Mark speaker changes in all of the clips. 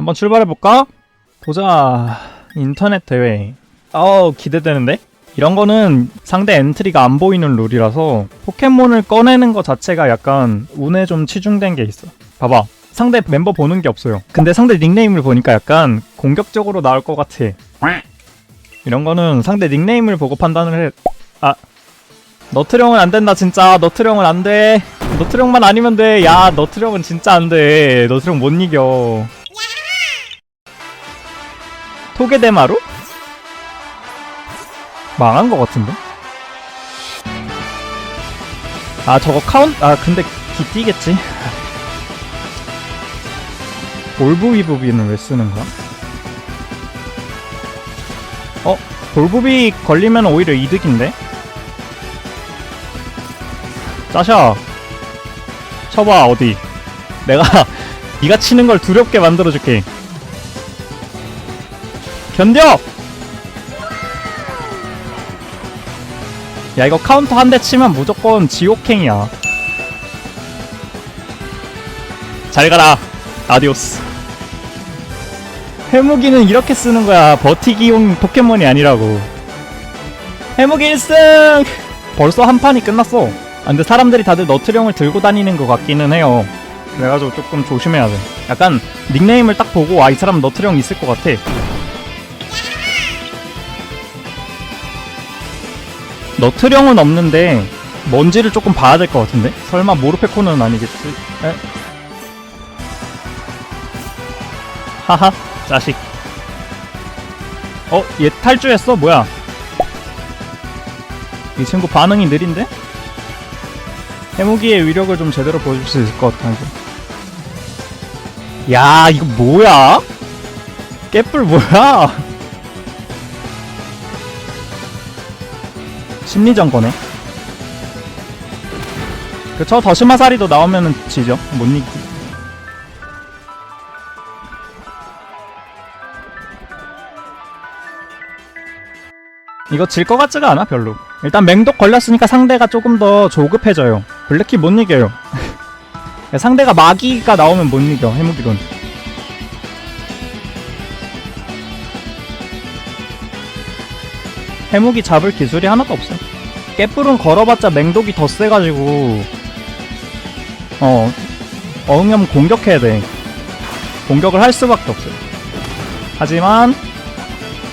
Speaker 1: 한번 출발해볼까? 보자. 인터넷 대회. 어우, 기대되는데? 이런 거는 상대 엔트리가 안 보이는 룰이라서 포켓몬을 꺼내는 것 자체가 약간 운에 좀 치중된 게 있어. 봐봐. 상대 멤버 보는 게 없어요. 근데 상대 닉네임을 보니까 약간 공격적으로 나올 것 같아. 이런 거는 상대 닉네임을 보고 판단을 해. 아. 너트령은 안 된다, 진짜. 너트령은 안 돼. 너트령만 아니면 돼. 야, 너트령은 진짜 안 돼. 너트령 못 이겨. 토게데마루? 망한 것 같은데? 아 저거 카운 아 근데 기 뛰겠지 볼브위브비는 왜 쓰는 거야? 어? 볼브비 걸리면 오히려 이득인데? 짜샤 쳐봐 어디 내가 네가 치는 걸 두렵게 만들어줄게 견뎌! 야 이거 카운터 한 대 치면 무조건 지옥행이야. 잘 가라 아디오스. 해무기는 이렇게 쓰는 거야. 버티기용 포켓몬이 아니라고. 해무기 1승! 벌써 한 판이 끝났어. 아, 근데 사람들이 다들 너트령을 들고 다니는 것 같기는 해요. 그래가지고 조금 조심해야 돼. 약간 닉네임을 딱 보고 아 이 사람 너트령 있을 것 같아 너트령은 없는데 뭔지를 조금 봐야 될 것 같은데? 설마 모르페코는 아니겠지? 에? 하하 자식 어? 얘 탈주했어? 뭐야 이 친구 반응이 느린데? 해무기의 위력을 좀 제대로 보여줄 수 있을 것 같아 야 이거 뭐야? 깨뿔 뭐야? 심리전 거네. 그쵸? 더시마사리도 나오면은 지죠. 못 이기. 이거 질 것 같지가 않아, 별로. 일단 맹독 걸렸으니까 상대가 조금 더 조급해져요. 블랙키 못 이겨요. 상대가 마기가 나오면 못 이겨, 해무기론. 해무기 잡을 기술이 하나도 없어. 깨뿔은 걸어봤자 맹독이 더 세가지고 어 어응염 공격해야 돼. 공격을 할 수밖에 없어요. 하지만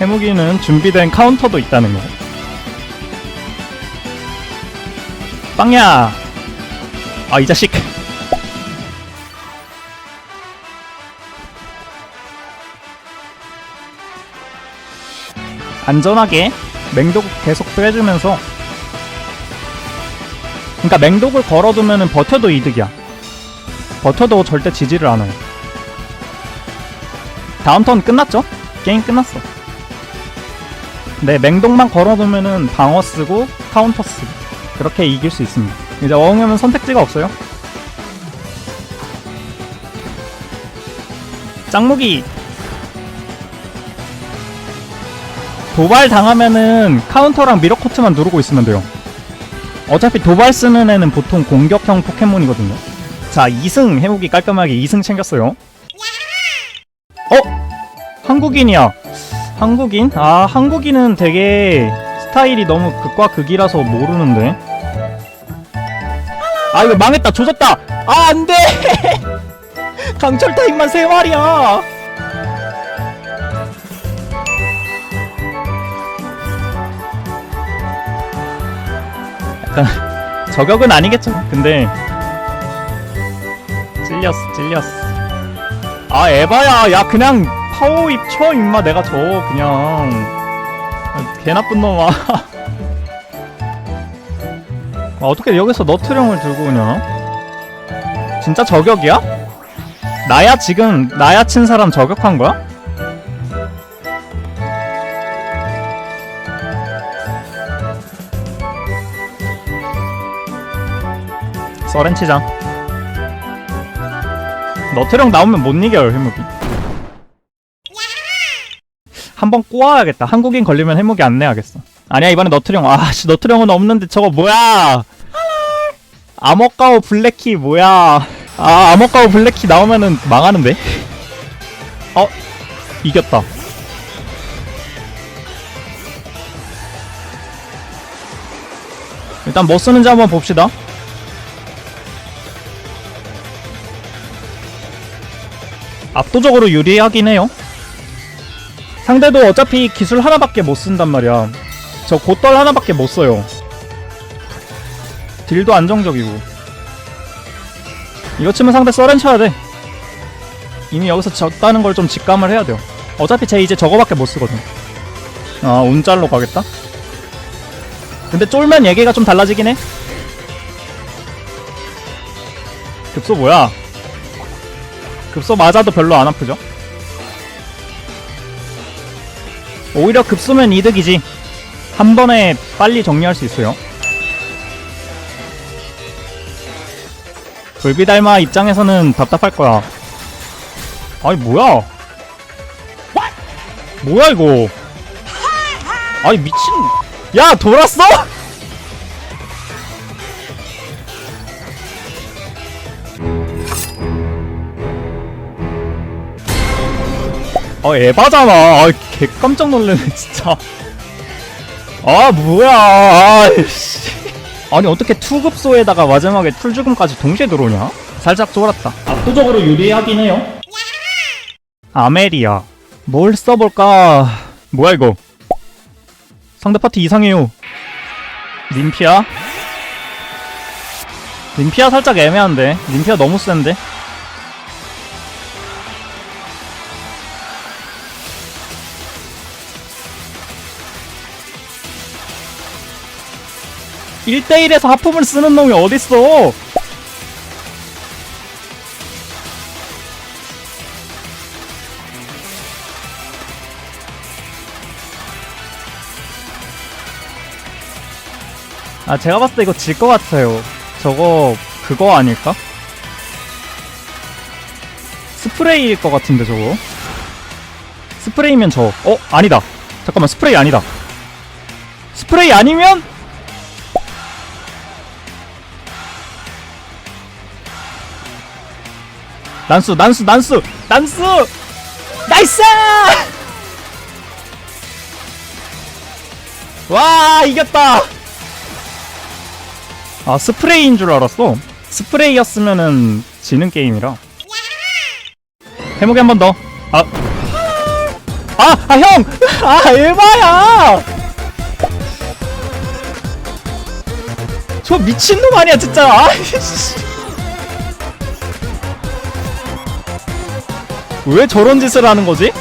Speaker 1: 해무기는 준비된 카운터도 있다는 거. 빵야. 아 이 자식. 안전하게 맹독 계속 빼주면서 그러니까 맹독을 걸어두면은 버텨도 이득이야. 버텨도 절대 지지를 않아요. 다음 턴 끝났죠? 게임 끝났어. 네 맹독만 걸어두면은 방어 쓰고 카운터 쓰고 그렇게 이길 수 있습니다. 이제 어흥하면 선택지가 없어요? 짱무기 도발 당하면은 카운터랑 미러코트만 누르고 있으면 돼요. 어차피 도발 쓰는 애는 보통 공격형 포켓몬이거든요. 자, 2승 해무기 깔끔하게 2승 챙겼어요. 어? 한국인이야. 한국인? 아, 한국인은 되게 스타일이 너무 극과 극이라서 모르는데. 아, 이거 망했다. 조졌다. 아, 안 돼! 강철 타임만 3마리야. 약간 저격은 아니겠죠. 근데 찔렸어, 찔렸어. 아 에바야, 야 그냥 파워 입쳐 임마 내가 저 그냥 아, 개 나쁜 놈아. 아, 어떻게 여기서 너트령을 들고 오냐? 진짜 저격이야? 나야 지금 나야 친 사람 저격한 거야? 서렌치장. 너트령 나오면 못 이겨요 해무기. 한번 꼬아야겠다. 한국인 걸리면 해무기 안 내야겠어. 아니야 이번에 너트령. 아씨 너트령은 없는데 저거 뭐야? 아머까오 블랙키 뭐야? 아 아머까오 블랙키 나오면은 망하는데? 어 이겼다. 일단 뭐 쓰는지 한번 봅시다 압도적으로 유리하긴 해요. 상대도 어차피 기술 하나밖에 못 쓴단 말이야. 저 곧떨 하나밖에 못 써요. 딜도 안정적이고. 이거 치면 상대 썰렌 쳐야 돼. 이미 여기서 졌다는 걸 좀 직감을 해야 돼요. 어차피 쟤 이제 저거밖에 못 쓰거든. 아 운짤로 가겠다? 근데 쫄면 얘기가 좀 달라지긴 해. 급소 뭐야 급소 맞아도 별로 안 아프죠? 오히려 급소면 이득이지. 한 번에 빨리 정리할 수 있어요. 불비달마 입장에서는 답답할 거야. 아니 뭐야? 뭐야 이거? 아니 미친. 야 돌았어? 아 에바잖아. 아, 개 깜짝 놀래네 진짜. 아 뭐야. 아이씨. 아니 어떻게 투급소에다가 마지막에 풀죽음까지 동시에 들어오냐? 살짝 쫄았다. 압도적으로 유리하긴 해요. 아메리아. 뭘 써볼까? 뭐야 이거? 상대 파티 이상해요. 림피아? 림피아 살짝 애매한데. 림피아 너무 센데 일대일에서 하품을 쓰는 놈이 어딨어? 아 제가 봤을 때 이거 질 것 같아요. 저거 그거 아닐까? 스프레이일 것 같은데 저거? 스프레이면 저 어? 아니다. 잠깐만 스프레이 아니다. 스프레이 아니면 난수 난수 난수 난수 나이스 와 이겼다 아 스프레이인 줄 알았어 스프레이였으면은 지는 게임이라 해목이 한 번 더. 아. 아, 아, 형! 아, 에바야! 저 미친놈 아니야, 진짜! 아 왜 저런 짓을 하는 거지?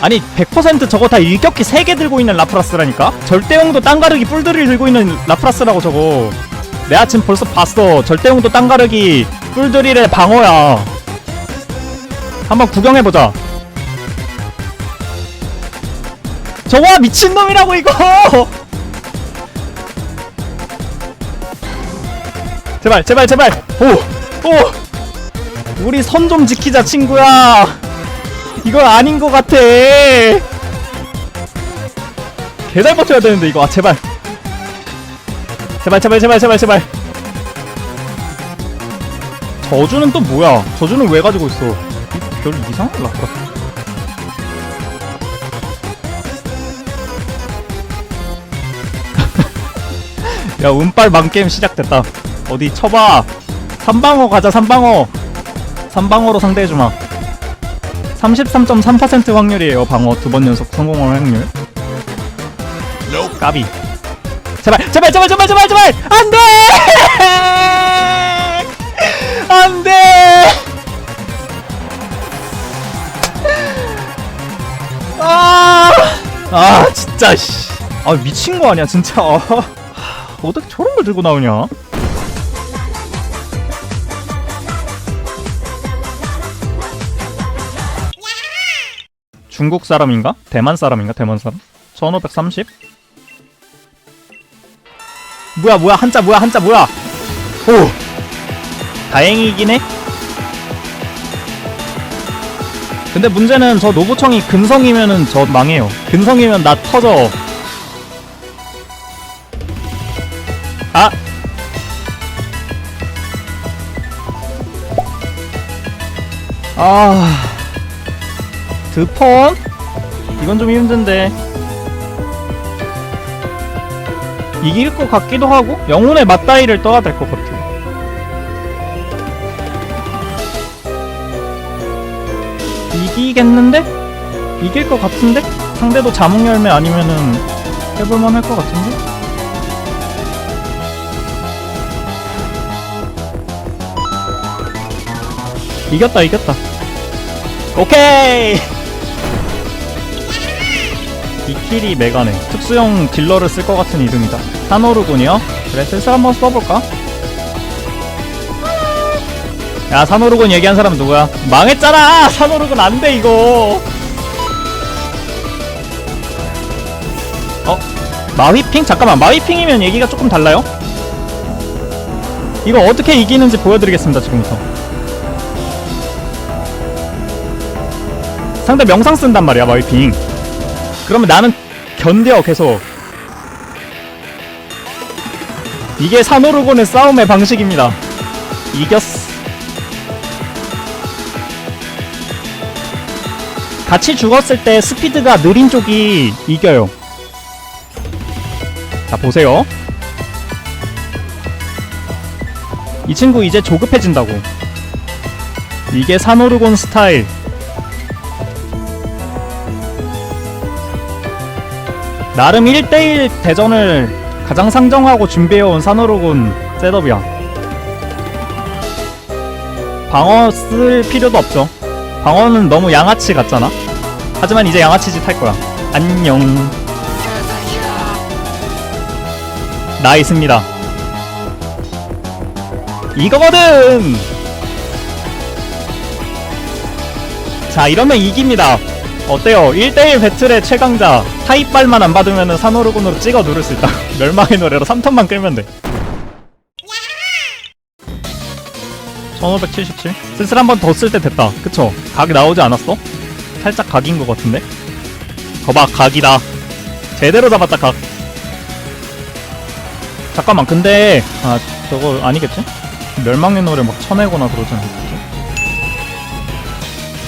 Speaker 1: 아니, 100% 저거 다 일격기 3개 들고 있는 라프라스라니까? 절대용도 땅가르기 뿔들을 들고 있는 라프라스라고 저거. 내가 지금 벌써 봤어. 절대용도 땅가르기 뿔드릴의 방어야. 한번 구경해보자. 저거 미친놈이라고 이거! 제발 제발 제발! 오! 오! 우리 선 좀 지키자 친구야! 이건 아닌 것 같아! 개잘 버텨야 되는데 이거 아 제발 제발 제발 제발 제발 제발 저주는 또 뭐야? 저주는 왜 가지고 있어? 이- 별 이상한 라프라 야 운빨 만게임 시작됐다 어디 쳐봐 삼방어 가자 삼방어 삼방어로 상대해주마. 33.3% 확률이에요 방어. 두 번 연속 성공할 확률. 까비. 제발 제발 제발 제발 제발 제발! 안돼! 안돼! 아, 아 진짜 씨. 아 미친 거 아니야 진짜. 아, 어떻게 저런 걸 들고 나오냐? 중국 사람인가? 대만 사람인가? 대만 사람? 1530? 뭐야 뭐야 한자 뭐야 한자 뭐야 오 다행이긴 해 근데 문제는 저 노부청이 근성이면은 저 망해요. 근성이면 나 터져. 아! 아. 드폰? 이건 좀 힘든데 이길 것 같기도 하고 영혼의 맞다이를 떠야 될 것 같아 이기겠는데? 이길 것 같은데? 상대도 자몽열매 아니면은 해볼만 할 것 같은데? 이겼다 이겼다 오케이 이킬이 메가네 특수형 딜러를 쓸 것 같은 이름이다 산호르군이요? 그래 슬슬 한번 써볼까? 야 산호르군 얘기한 사람 누구야? 망했잖아! 산호르군 안 돼 이거 어? 마휘핑? 잠깐만 마휘핑이면 얘기가 조금 달라요? 이거 어떻게 이기는지 보여드리겠습니다 지금부터 상대 명상 쓴단 말이야 마이핑 그러면 나는 견뎌 계속. 이게 산호르곤의 싸움의 방식입니다. 이겼어 같이 죽었을 때 스피드가 느린 쪽이 이겨요. 자 보세요. 이 친구 이제 조급해진다고. 이게 산호르곤 스타일 나름 1대1 대전을 가장 상정하고 준비해온 산호로군 셋업이야. 방어 쓸 필요도 없죠. 방어는 너무 양아치 같잖아. 하지만 이제 양아치 짓 할 거야. 안녕. 나이스입니다. 이거거든! 자 이러면 이깁니다 어때요? 1대1 배틀의 최강자 타입발만 안 받으면 산호르군으로 찍어 누를 수 있다 멸망의 노래로 3턴만 끌면 돼 1577? 슬슬 한 번 더 쓸 때 됐다 그쵸? 각 나오지 않았어? 살짝 각인 것 같은데? 거봐 각이다 제대로 잡았다 각 잠깐만 근데 아 저거 아니겠지? 멸망의 노래 막 쳐내거나 그러지 않겠지?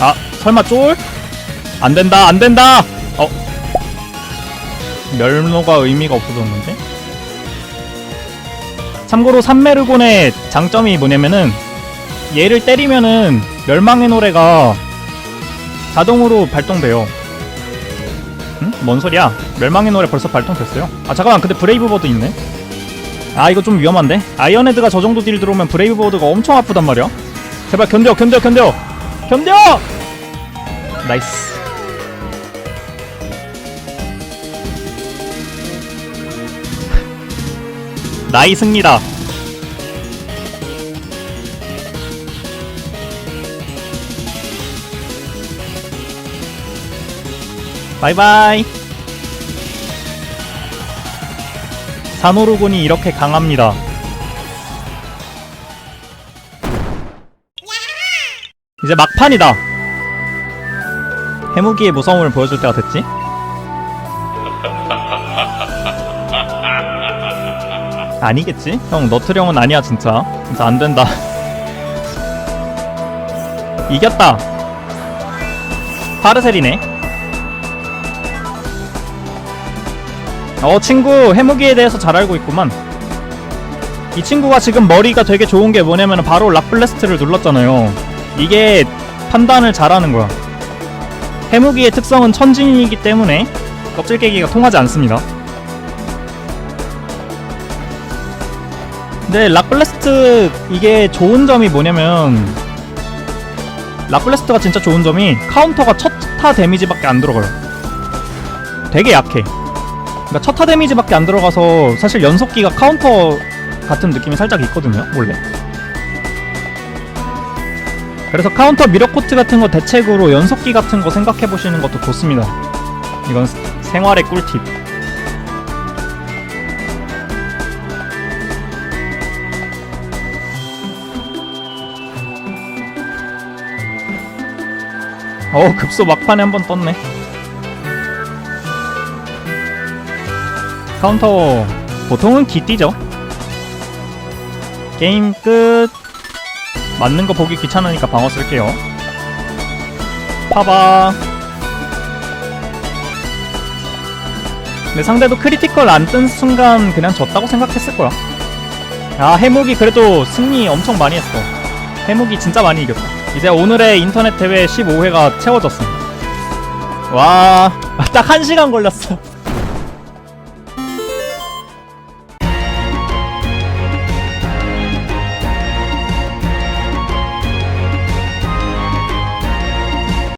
Speaker 1: 아 설마 쫄? 안 된다, 안 된다! 어. 멸노가 의미가 없어졌는데? 참고로 산메르곤의 장점이 뭐냐면은 얘를 때리면은 멸망의 노래가 자동으로 발동돼요. 응? 뭔 소리야? 멸망의 노래 벌써 발동됐어요. 아 잠깐만, 근데 브레이브버드 있네. 아 이거 좀 위험한데? 아이언헤드가 저 정도 딜 들어오면 브레이브버드가 엄청 아프단 말이야. 제발 견뎌, 견뎌, 견뎌, 견뎌! 나이스. 나이스입니다. 바이바이. 산호르곤이 이렇게 강합니다. 이제 막판이다. 해무기의 무서움을 보여줄 때가 됐지? 아니겠지? 형 너트령은 아니야 진짜. 진짜 안된다. 이겼다. 파르셀이네. 어 친구 해무기에 대해서 잘 알고 있구만. 이 친구가 지금 머리가 되게 좋은 게 뭐냐면 바로 락블레스트를 눌렀잖아요. 이게 판단을 잘하는 거야. 해무기의 특성은 천진이기 때문에 껍질 깨기가 통하지 않습니다 근데 락블레스트 이게 좋은 점이 뭐냐면 락블레스트가 진짜 좋은 점이 카운터가 첫 타 데미지밖에 안 들어가요. 되게 약해. 그러니까 첫 타 데미지밖에 안 들어가서 사실 연속기가 카운터 같은 느낌이 살짝 있거든요 원래. 그래서 카운터 미러 코트 같은 거 대책으로 연속기 같은 거 생각해 보시는 것도 좋습니다. 이건 생활의 꿀팁 어 급소 막판에 한 번 떴네. 카운터. 보통은 기띠죠. 게임 끝. 맞는 거 보기 귀찮으니까 방어 쓸게요. 파바. 근데 상대도 크리티컬 안 뜬 순간 그냥 졌다고 생각했을 거야. 아 해묵이 그래도 승리 엄청 많이 했어. 해묵이 진짜 많이 이겼다. 이제 오늘의 인터넷 대회 15회가 채워졌습니다. 와, 딱한 시간 걸렸어.